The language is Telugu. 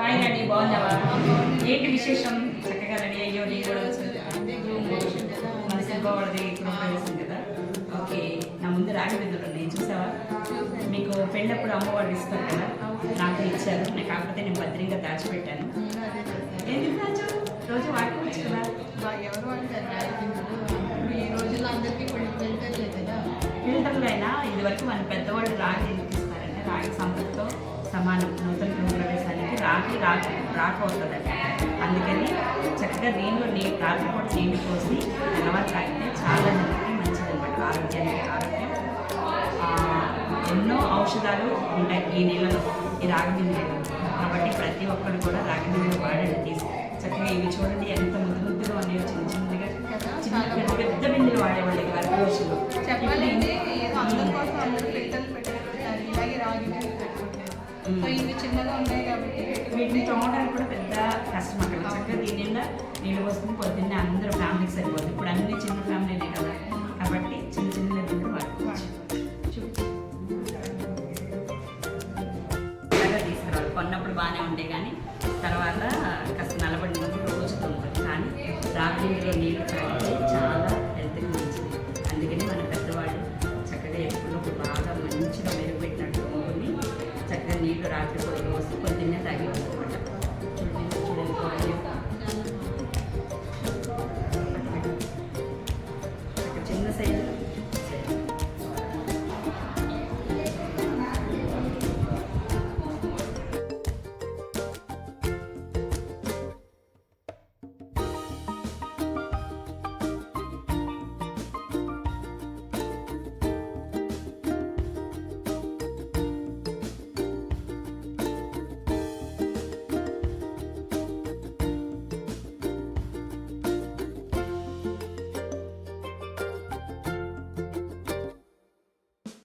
హాయ్ రెడీ బాగున్నావా? ఏంటి విశేషం? చక్కగా రెడీ అయ్యో నీ కూడా వచ్చింది. మన శిల్పవాడిది గృహప్రవేశం కదా? ఓకే నా ముందు రాగి బిందులు ఉన్నాయి. చూసావా? మీకు పెళ్ళప్పుడు అమ్మవాడు ఇస్తారు కదా? నాకు ఇచ్చారు. నేను కాకపోతే నేను భద్రంగా దాచిపెట్టాను. ఎందుకు దాచు రోజు వాడుకోవచ్చు కదా? ఎవరు ఈ రోజుల్లో అందరికీ ఫిల్టర్ లేదు కదా? ఫిల్టర్లు అయినా ఇది వరకు మన పెద్దవాళ్ళు రాగి ఎందుకు ఇస్తారంటే రాగి సంపదతో సమానం. నూతన రాగి రాగి రాకపోతుందంట అందుకని చక్కగా దీనిలో నీళ్ళు రాత్రి కూడా నీళ్ళు పోసి తెల్లవారు తాగితే చాలా మందికి మంచిదన్నమాట. ఆరోగ్యానికి ఆరోగ్యం. ఎన్నో ఔషధాలు ఉంటాయి ఈ నీళ్ళలో. ఈ రాగి నీళ్ళు. కాబట్టి ప్రతి ఒక్కరు కూడా రాగి నీళ్ళు వాడండి. తీసి చక్కగా ఇవి చూడండి ఎంత ముద్దు ముద్దుగా ఉన్నాయో. చిన్న చిన్నగా చిన్న పెద్ద బిందెలు వాడేవాళ్ళు వరకు రోజుల్లో చెప్పాలంటే సో ఇవి చిన్నగా ఉన్నాయి కాబట్టి వీటిని తోమడానికి కూడా పెద్ద కష్టం అక్కడ. చక్కగా దీని నిండా నీళ్ళు పోసుకుని పొద్దున్నే అందరూ ఫ్యామిలీకి సరిపోతుంది ఇప్పుడు అన్ని చిన్న ఫ్యామిలీనే కదా. కాబట్టి చిన్న చిన్న బిందెలు వాడుకోవచ్చు. తీసుకురావాలి. కొన్నప్పుడు బాగానే ఉంటాయి కానీ తర్వాత కాస్త నలబడినప్పుడు రోజుతో ఉంటుంది. కానీ రాత్రిలో నీళ్ళు తాగితే 아이들보다도 스푼 듣는 사람이 Thank you.